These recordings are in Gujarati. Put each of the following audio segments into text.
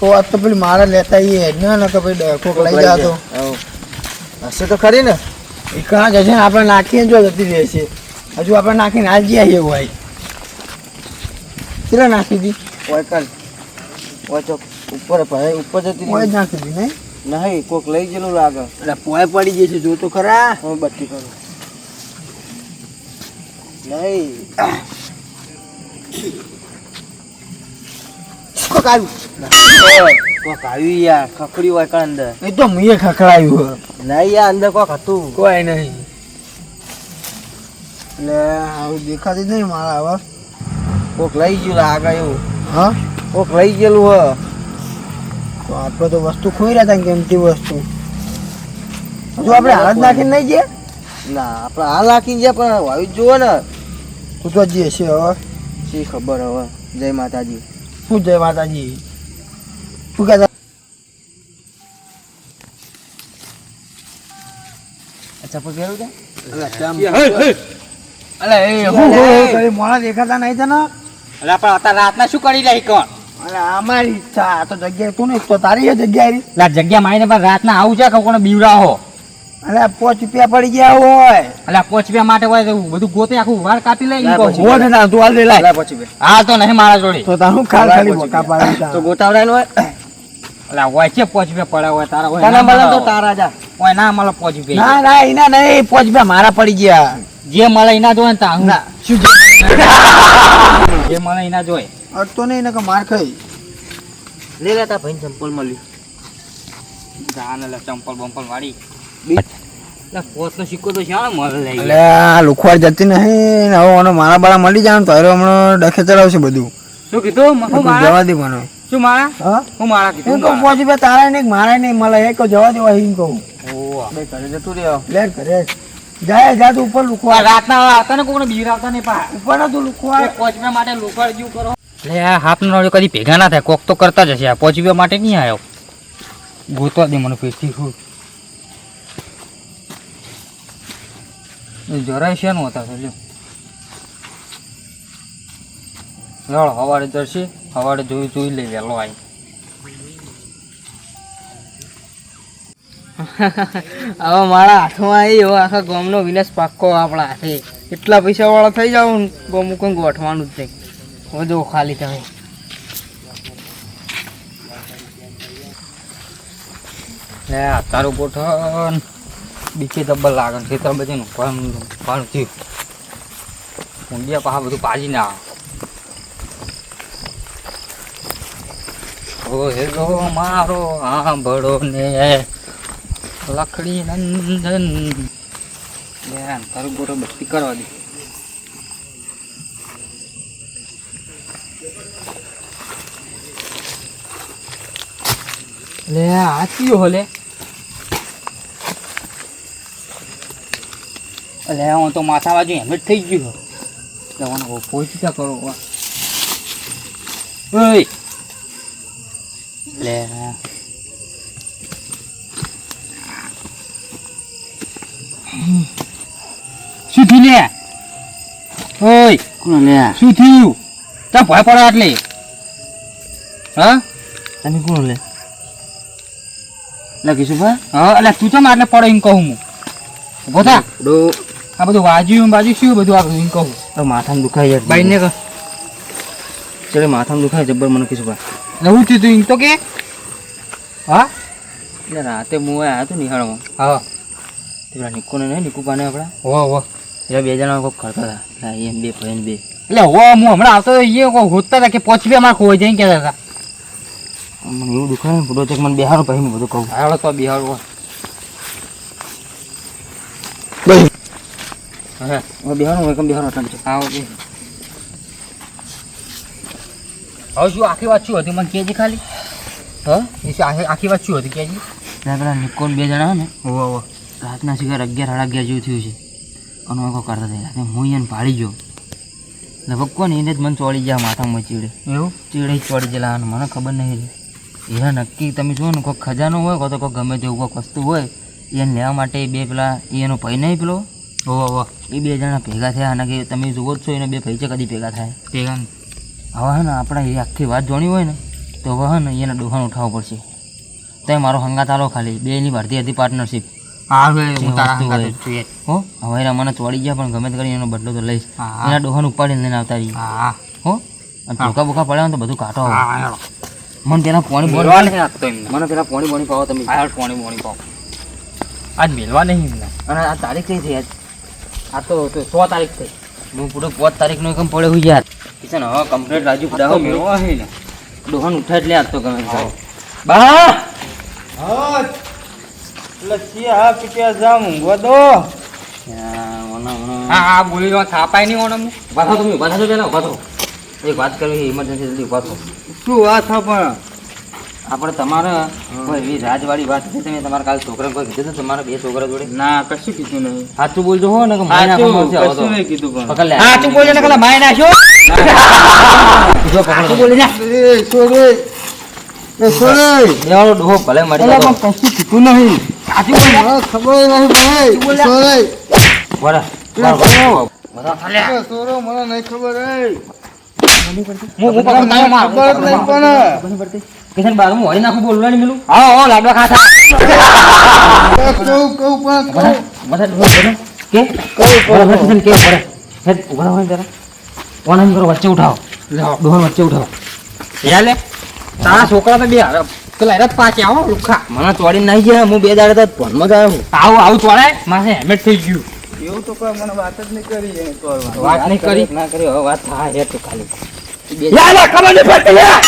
તો આ તો પેલી મારે લેતા આવીએ ના ના કે ભાઈ કોક લઈ જાતો. હશે તો ખરી ને. એ કાં જશે ને આપણે નાખીને જો જતી રહેશે. હજુ આપણે નાખીને આજે એવું હોય. કેટલા નાખી દી ઓય કાલ. ઓય તો ઉપર ભાઈ ઉપર જતી ઓય નાખી દી નહીં નહીં કોક લઈ ગયેલું લાગે એટલે પોય પડી જશે જો તો ખરા. હું બત્તી કરું નહીં. કોક આવ્યું? યાર ખખડી હોય કા અંદર? એ તો મુએ ખખડાયું. નહીં યાર અંદર કોક હતું. કોઈ નહીં. એટલે આવું દેખાતી નહીં મારા હવે કોક લઈ ગયું લાગે એવું હા? કોક લઈ ગયેલું હ. તો આપણે તો વસ્તુ ખોઈ રહ્યા હતા કેમતી વસ્તુ? હજુ આપણે હાલ નાખીને નહીં જઈએ ના આપણે હાલ નાખીને જાય પણ વાયુ જુઓ ને. તું તો જઈએ છે હવે. શી ખબર હવે? જય માતાજી. શું જય માતાજી? શું કહેતા? ચપ્પલ પહેરું છે અલે એ હું હું કરી મોણા દેખાતા નહીં તને? એટલે આપણે અત્યારે રાતના શું કરી રહી કોણ? અલે અમારી ઈચ્છા આ તો જગ્યા તું નહીં તો તારી એ જગ્યા રહી. જગ્યા મારીને પણ રાતના આવું છે કોણ બીવડાવો? અલે પોચ રૂપિયા પડી ગયા હોય. અલે પોચ રૂપિયા માટે હોય તો બધું ગોતે આખું વાળ કાપી લઈ. હોત ના તું હાલ દે લાય. હા તો નહીં મારા જોડે. તો તારું ખાલ ખાલી બોકા પાડી તો ગોતાવડાય હોય? અલે હોય છે પોચ રૂપિયા પડ્યા હોય તારા હોય તને મળે તો તારા જા. હોય ના મળે પોચ રૂપિયા. ના ના એના નહીં પોચ રૂપિયા મારા પડી ગયા. જે મળે એના જોય ને તારું ના. શું જે મળે એના જોય અડતો નહીં ને કે માર ખાઈ. લે લેતા ભાઈ ચંપલ મળ્યું. જાને લે ચંપલ બંપલ વાળી. બી- એટલે પોચ નો સિક્કો તો શાણે મળે લઈ એટલે આ લુખવાડ જતી નહીં. હવે મને મારા બાળા મળી જાય તો હવે હમણાં ડખે ચલાવશે બધું. શું કીધું? જવા દે મને. શું મારા? હું? મારા કીધું? કહું પોચ રૂપિયા તારા નહીં મારા નહીં મળે. એ જવા દેવા એમ કહું. બે ઘરે જતું રહ્યો. લે ઘરે. જાય જા તું ઉપર આ લુખવાડ રાતના હતા ને કોઈને બીવડાવતા નહીં પા ઉપર તું લુખવાડ. પોચ માટે લુકડ જેવું કરો. એટલે આ હાથ નો કદી ભેગા ના થાય. કોક તો કરતા જ હશે. આ પોચ માટે નહીં આવ્યો. ગોતવા દે મને પેથી જરાય છે નું હતા લ્યો સવારે જશે હવારે જોઈ જોઈ લઈ વહેલો આવી હવે મારા હાથમાં આવી હવે આખા ગોમનો વિનાશ પાક્કો આપણા હાથે. એટલા પૈસા વાળા થઈ જાવ ગોમ કોઈ ગોઠવાનું જ નહીં. હવે જો ખાલી તમે. લે તારું ગોઠણ બીકે ડબ્બલ લાગે ખેતર બધું પણ થયું ઊંડિયા પાછા બધું પાજી ના. હેલો મારો આંભળો ને લખડી નંદન. બેન, તારું ગોઠો બત્તી કરવા દે. લે આ કયો હલે અલે હું તો માથા બાજુ હેમેટ થઈ ગયું. જવાનું પહોંચી કા કરો ઓય. લે. શું થયું લે? ઓય. કોણ લે? શું થયું? તા ભય પડે આટલે. હા? તમે કોણ લે? લખીશું ભાઈ હા. એટલે તું ચમ આટલે પડે એમ કહું હું? ઊભો થા. ડો આ બધું વાજ્યું બાજુ શું બધું આ બધું કહું? તો માથામાં દુખાય યાર. બાઈને કહો. ચલે માથામાં દુખાય જબ્બર મને કીધું ભાઈ હું થયું તું તો કે? હા? એટલે રાતે હું આવ્યા હતું નિહાળમાં. હા. પેલા નિકોને નહીં નિકુપાને આપણા. હો હો. એટલે બે જણા કોઈક કરતા હતા. એમ બે ભાઈ બે. એટલે હો હું હમણાં આવતો એ કોઈ હોતા હતા કે પહોંચી અમારે ખોઈ જઈને કહેતા હતા. મને એવું દુખાય ને ફોટો ચેક મને બેહારો પછી હું બધું કહું. હાલો તો બિહાર હો બસ હા. હવે બેહારો છે શું આખી વાત શું હતી? મને કહેજે ખાલી. હા? એ શું આખી વાત શું હતી? કહેજે. ત્યાં પેલા નિકોન બે જણા ને રાતના શિકાર અગિયાર સાડા અગિયાર જેવું થયું છે. અને હું કરતા હતા રાતે હું એને ભાળી ગયો. લગભગ કોને એને જ મને ચોળી ગયા માથામાં ચીડે. એવું? ચીડે ચોડી ગયેલા અને મને ખબર નહીં એના નક્કી તમે જુઓ ને કોઈ ખજાનો હોય કાં તો કોઈ ગમે તેવું કોઈ વસ્તુ હોય એને લેવા માટે બે પેલા એનો ભાઈ નહીં પેલો. હો એ બે જણા ભેગા થયા અને કે તમે જુઓ જ છો એને બે ભાઈ કદી ભેગા થાય. ભેગા હવે હે ને આપણે એ આખી વાત જોણી હોય ને તો હવે હે ને એને ડોહાને ઉઠાવવો પડશે. તો મારો હંગાત આલો ખાલી. બેની ભરતી હતી પાર્ટનરશિપ હા હવે એના મને ચોડી ગયા પણ ગમે તે કરીને એનો બદલો તો લઈશ. એના ડોહાને ઉપાડીને લઈને આવતા રહી હો. અને ધોકા બોકા પડ્યા તો બધું કાઢો. મને પેલા પોણી બોણી આપતો મને પેલા પોણી બોણી પાવો તમે. પોણી પોણી પાવો. આજ મેલવા નહીં અને આ તારીખ કઈ થઈ આજ? આ તો તો સો તારીખ થઈ. હું પૂરો પાંચ તારીખનો એકમ પડ્યો હોય યાર? કિશન હવે કમ્પ્લેટ રાજુ તો પડાવો હે ને. ડોહાને ઉઠા એટલે આજ તો ગમે. બા! હા લસ્સી હા પીટ્યા જા મૂંગો દો. હા હા બોલી રહ્યો થાપાય નહીં ઓણમ વાથો તમે વાથો પેલા વાથો એક વાત કરવી ઇમરજન્સી જલ્દી વાથો શું વાત હા પણ? આપણે તમારે કોઈ એવી રાજવાળી વાત છે તમે તમારા કાલ છોકરા કોઈ કીધું તમારા બે છોકરા જોડે ના કશું કીધું નહીં સાચું બોલજો હો ને કે આવો તો. કશું નહીં કીધું પણ પકડ લે. હા તું ને કલા માય નાખ્યો જો પકડો. બોલી ના એ એ સોરે બેવાળો ડોહો ભલે મરી એલા પણ કશું કીધું નહીં સાચું બોલ. ખબર નહીં ભાઈ. બરો. બધા ખાલી. સોરો મને નહીં ખબર હે હું. કિશન બારમું હોય નાખું બોલવા નહીં મેલું હા હા લાડવા ખાતા કહું કહું પણ બધા બધા ડોહો બોલો. કે? બોલો, બોલો, કિશન કે? પડે હેડ, ઊભા રહો જરા. ઓન એમ કરો વચ્ચે ઉઠાવો. ડોહન વચ્ચે ઉઠાવો. યાલે તારા છોકરા તો બે હારે પેલા હેરત પાછી આવો લુખા. મને ચોડી નહીં ગયા હું બે દાડે તો ફોનમાં આવ્યો આવું આવું ચોડાય મારે હેમેટ થઈ ગયું. એવું તો કોઈ મને વાત જ નહીં કરી વાત નહીં કરી? ના કરી હવે વાત થાય છે ખાલી. યાલે ખબર નહીં પડતી યાર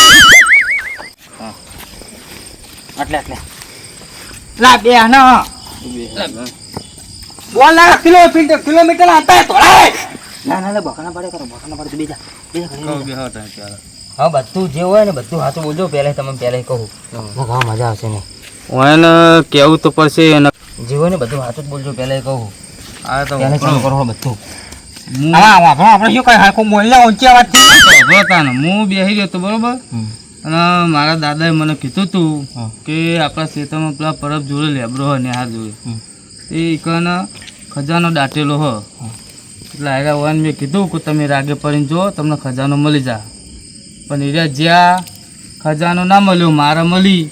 આટલે આટલે. લા બે ના. બોલ ના કિલોમીટર કિલોમીટર આતા તોડાય ના ના ના બખાના પાડે કરો બખાના પાડે બીજા બીજા હા બધું જે હોય ને બધું હાથું બોલજો. પહેલાં તમે પહેલાં કહું. હા મજા આવશે ને. હું કેવું તો પડશે એને જે હોય ને બધું હાથું જ બોલજો. પહેલાં કહું. આ તો પહેલા ચાલુ કરો બધું. આપણે શું કઈ ઊંચી વાત હતા હું બેસી ગયો તો બરોબર? અને મારા દાદાએ મને કીધું તું કે આપણા ખેતરમાં પેલા પરબ જોડે લેબરો હોય હા જોડે. એ કન ખજાનો દાટેલો હ. એટલે આગળ વન મેં કીધું કે તમે રાગે પડીને જો તમને ખજાનો મળી જા. પણ એરા જ્યાં ખજાનો ના મળ્યો મારા મળી.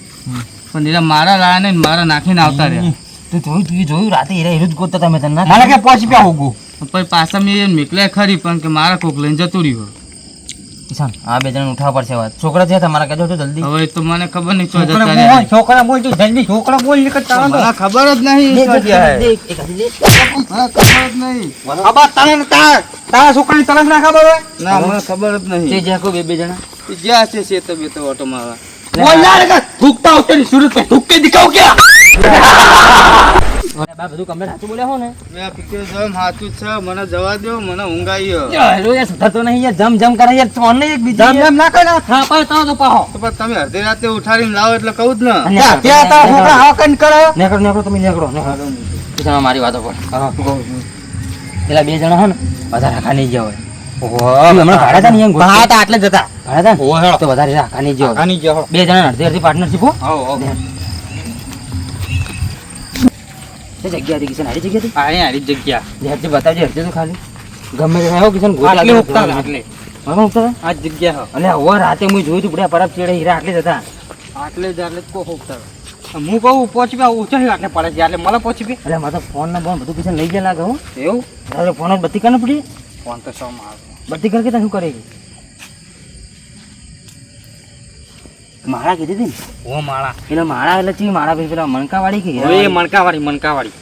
પણ એરા મારા લાયા ને મારા નાખીને આવતા રહ્યા. તું જોયું જોયું રાતે હીરા હીરું જ ગોતતા તમે તને કે પહોંચી પ્યા હોગું? પછી પાછા મેં એને મોકલ્યા ખરી પણ કે મારા કોક લઈને જતું રહ્યું ઈશાન આ બે જણ ઉઠાવવા પડશે વાત. છોકરા થયા તમારા કહેજો તો જલ્દી. હવે તો મને ખબર નહીં જતા છોકરા બોલ તું જલ્દી છોકરા બોલ નીકળ મને ખબર જ નહીં શું. મને ખબર જ નહીં. તારા છોકરાની તરફ ના ખબર હોય? ના મને ખબર જ તે નહીં જ્યાં કોઈ બે બે જણા. જ્યાં છે છે તો બે તો ઓટો મારવા. થૂકતા ઉતરી સુરત થૂક કે દિખાવ ક્યાં? બા બધું કમ્પ્લીટ સાચું બોલ્યા હો ને. મેં પિક્ચર જમ સાચું છે મને જવા દો મને ઊંઘ આવી હેલો યાર સુધારતો નહીં યાર જમ જમ કરે યાર ફોન નહીં એક બીજી જમ ના. કરે થાપા તો તો પાહો તો પણ તમે અડધી રાતે ઉઠાડીને લાવો એટલે કહું જ ને. ત્યાં હતા છોકરા હા કન કરે નેકળો નેકળો તમે નેકળો નેકળો. કિસાન મારી વાતો પર હા પેલા બે જણા હે ને વધારે આખા નહીં ગયા હોય. ભાડા આટલે જતા ભાડા તો વધારે આખા નહીં ગયા બે જણા અડધી અડધી પાર્ટનરશીપ હો. જગ્યા હતી કિશન હારી જગ્યા હતી આ હારી જગ્યા. હેરતી બતાવજે હેરતી તો ખાલી. ગમે તે થાય કિશન ગોત લાગે. ઉગતા આટલે. હા ઉગતા આ જ જગ્યા અને હવે રાતે હું જોયું તું બધા પરબ ચેડે હીરા આટલે જતા આટલે જ આટલે ઉગતા હું કહું ઓછા આટલે પડે છે એટલે મને પહોંચી ગયા એટલે મારે ફોન ને ફોન બધું કિશન લઈ ગયા લાગે હો. એવું? તારે ફોન જ બત્તી પડી. ફોન તો શો માં આવે. બત્તી કરકે તને શું કરે માળા કીધી હતી ને? ઓ માળા. પેલા માળા એટલે ચી માળા ભાઈ પેલા મણકાવાળી કે હવે એ મણકાવાળી મણકાવાળી.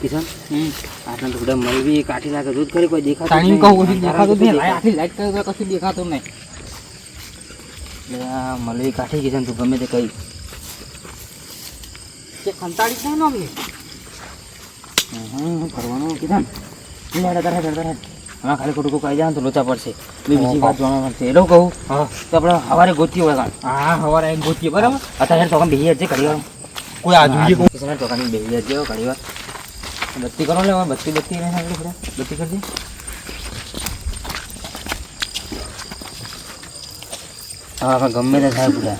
કિશન? આટલા થોડા મળવી કાઠી લાગે દૂધ કરી કોઈ દેખાતું તાણીમ કહું કશું દેખાતું નહીં. આટલી લાઈટ કરે કશું દેખાતું નહીં. એટલે આ મળવી કાઠી કિશન તું ગમે તે કઈ કે કંટાળી છે ને અમને હમ, કરવાનું કિશન. લે, હેડ, હેડ, હેડ. ખાલી ખોટું કોઈ જાય ને તો લોચા પડશે. મેં બીજી વાત જોવા મળશે એટલું કહું હા. તો આપણે સવારે ગોતી હોય હા સવારે એક ગોતીએ બરાબર? અત્યારે ચોકન બેસી જશે ઘડી વાર. કોઈ આ જોઈએ કિશન ચોકન બેસી જશે ઘડી વાર. બત્તી કરો લે બત્તી બત્તી બત્તી કરજે. હા ગમે તે થાય બધા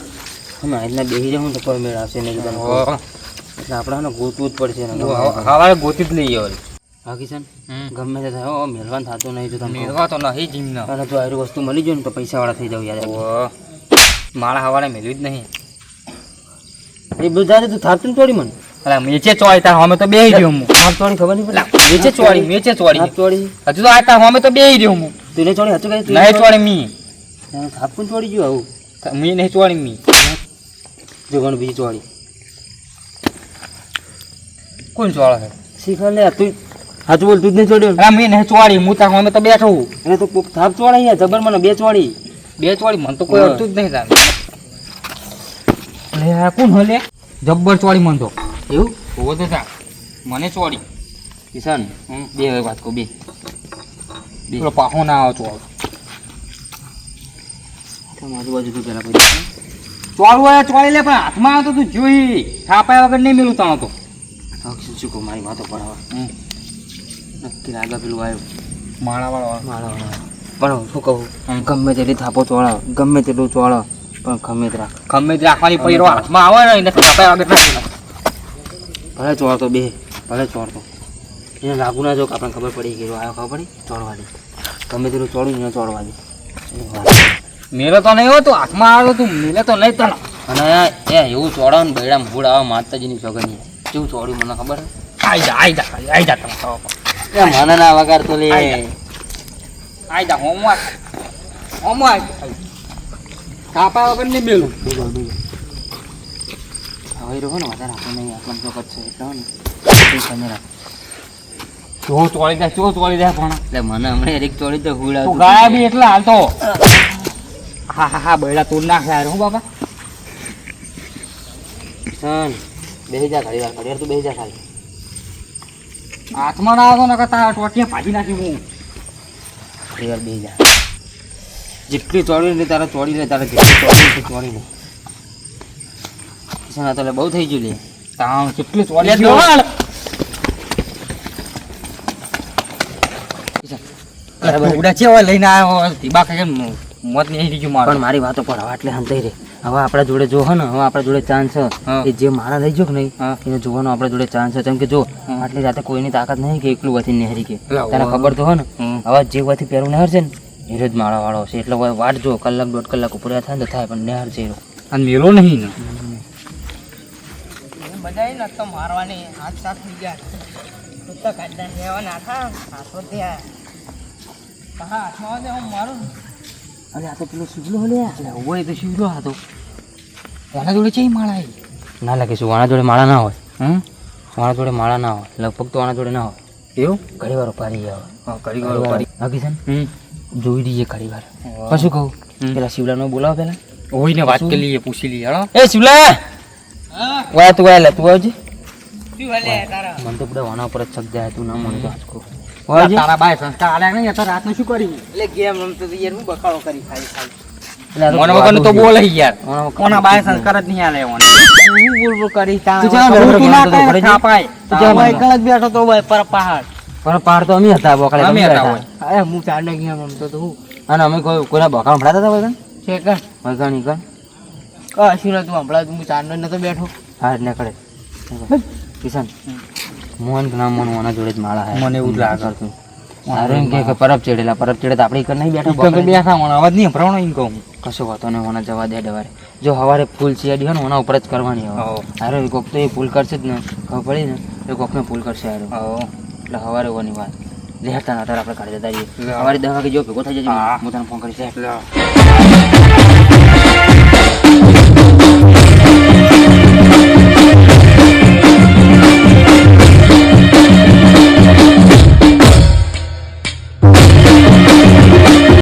હમણાં એટલે બેસી જાઉં તો કોઈ મેળ આવશે નહીં એટલે આપણે ગોતવું જ પડશે ને તે. સવારે ગોતી જ લઈએ હવે. હા કિશન? ગમે તે થાય. મેળવાન થતું નહીં જો તમે મેળવા તો નહીં જીમનો અને જો આવી વસ્તુ મળી જાય ને તો પૈસાવાળા થઈ જાવ યાર. મારા હવાને મેળ્યું જ નહીં. એ બધું તું થાપતું તોડી મને? અલા મેચે ચોળી તાર અમે તો બેહી રહ્યો હું. થાપ તોડી ખબર નહીં પડે? મેચે ચોળી મેચે ચોળી. તોડી હજુ તો આ તાર અમે તો બેહી રહ્યો હું. તું ચોડી હતું કઈ નહીં ચોળી મી. થાપ તોડી ગયું આવું? મી નહીં ચોળી મી. જોવાનું બીજી ચોળી. કોણ ચોળો છે શીખ લે તું હાચું બોલ તું જ નહીં છોડ્યો અલા મી નહીં ચોળી હું તાર અમે તો બેઠો હું એને તો કોક થાપ ચોડાઈ યાર જબર મને બે ચોડી. બે ચોળી મને તો કોઈ અડતું જ નહીં તાર. લે આ કોણ હલે? જબ્બર ચોળી મન તો. એવું? હોવો તો તાર મને ચોળી કિશન બે હવે વાત કહું બે. પેલો પાહો ના આવે ચોળ આજુબાજુ બાજુ તું પેલા પછી ચોળું આવ્યા ચોળી લે પણ હાથમાં આવતો તું જોઈ. થાપાયા વગર નહીં મેલું તાણો તો. શું શું કહું મારી વાતો પડાવવા. નક્કી આગળ પેલું આવ્યું માળાવાળો મારા પણ શું કહું ગમે તેટલી થાપો ચોળો ગમે તેટલું ચોળો પણ ગમે તે રાખ ગમે તે રાખવાની પૈરો હાથમાં આવે ને એને થાપે. ભલે ચોળતો બે ભલે ચોળતો એને લાગુ ના જો આપણને ખબર પડી ગઈ આવ્યો ખબર પડી ચોળવા દે ગમે તેટલું ચોળ્યું એને ચોળવા દે મેલો તો નહીં હોતું હાથમાં આવ્યો તો મેલે તો નહીં તને અને એ એવું ચોળો ને બૈડા મૂળ આવે માતાજીની સોગંદી કેવું ચોળ્યું મને ખબર? આઈ જા આઈ જા આઈ જા તમે. એ મને ના વગાડતો લે. આઈ જા. હોમવર્ક હોમવર્ક કાપા વગર નહીં મેલું. બીજો બીજો હવે રહ્યો ને વધારે આપણે નહીં આપણને ચોકત છે એટલે એ જો ચોળી દે જો ચોળી દે પણ. એટલે મને હમણાં એક ચોળી તો હુડા તું ગાયા બી એટલા હાલતો. હા હા હા બૈડા તું નાખ યાર હું બાબા ચાલ બેહી જા ઘડી વાર ઘડી વાર તું બેહી જા ખાલી હાથમાં ના આવતો નકર તારા ટોટિયા ભાજી નાખી હું. ફેર બે જા. જેટલી ચોડી લે તારે ચોળી લે તારે જેટલી ચોળી લે ચોળી લે. કિશન તો બહુ થઈ ગયું લે. તામ જેટલી ચોળી લે. ઉડા છે લઈને આવ્યો મોત નહીં થઈ ગયું પણ મારી વાતો પર એટલે હંતાઈ રે. હવે આપણા જોડે જો હે ને હવે આપણા જોડે ચાન્સ છે એ જે મારા લઈ જો કે નહીં હા. એને જોવાનો આપણા જોડે ચાન્સ છે કેમ કે જો આટલી રાતે કોઈની તાકાત નહીં કે એકલું વથી નહેરી કે. તને ખબર તો હોય ને હવે જે વથી પહેરું નહેર છે ને હીરો જ મારા વાળો છે. એટલે હવે વાટ જો કલાક દોઢ કલાક ઉપર થાય ને તો થાય પણ નહેર છે અને મેલો નહીં ને. બધાય ને તો મારવાની હાથ સાથ થઈ ગયા. તું કાઢતા હાથો ત્યાં હા હાથમાં હું મારું અરે આ તો પેલો શિવલો લે. એટલે હોય તો શિવલો હતો. એના જોડે ચઈ માળા ના લાગે શું વાણા જોડે માળા ના હોય? હમ? વાણા જોડે માળા ના હોય? લગભગ તો વાણા જોડે ના હોય. એવું? ઘડી વાર ઉપાડી આવે હા ગયો વાર ઉપાડી છે હમ. જોઈ દઈએ ઘડી વાર કશું પછી કહું? પેલા પેલા શિવલાનો બોલાવો પેલા. હોય ને વાત? કરી લઈએ પૂછી લઈએ. હળો એ શિવલા! હા. વાય તું વાય લે તું આવજે. શું હલે તારા? મને તો બધા વાના પર જ છક જાય તું ના મને તો આજકો તારા બાય સંસ્કાર આલ્યા નહીં અત્યારે રાતનું શું કરી એટલે ગેમ રમતો તો યાર હું બકાળો કરી ખાલી ખાલી મને વગરનું તો બોલે યાર. કોના બાય સંસ્કાર જ નહીં આલે મને હું બોલ બોલ કરી તા ના કરે, ભાઈ જ બેઠો. ભાઈ પર પહાડ. તો અમે હતા બોકડે અમે હતા હતા. અરે હું ચાંદા ગેમ રમતો તો હું. અને અમે કોઈ કોઈના બોકાણ ભરાતા હતા વગર છે કે વગર નીકળ કશું નતું હમણાં હું ચાંદો નતો બેઠો. હા નીકળે કરે. કિશન. મોહન ઘણા મોહન મોના જોડે જ માળા હે. મને એવું લાગે. કરતું. હારું કે કે પરબ ચડેલા પરબ ચડે તો આપણે કર નહીં બેઠા ઈ બેઠા મને અવાજ નહીં સંભળાવવાનો એમ કહું. કશો વાતો ને ઓના જવા દે ડવારે જો હવારે ફૂલ ચિયાડી હોય ને ઓના ઉપર જ કરવાની હવે. હો. હારો કોક તો એ ફૂલ કરશે જ ને. ખબર પડી ને? એ કોકને ફૂલ કરશે હારો. એટલે હવારે ઓની વાત. લેહતા ના આપણે કાઢી દેતા રહીએ. દવા સવારે દસ વાગે જો ભેગો થઈ જજે હું. તને ફોન કરીશ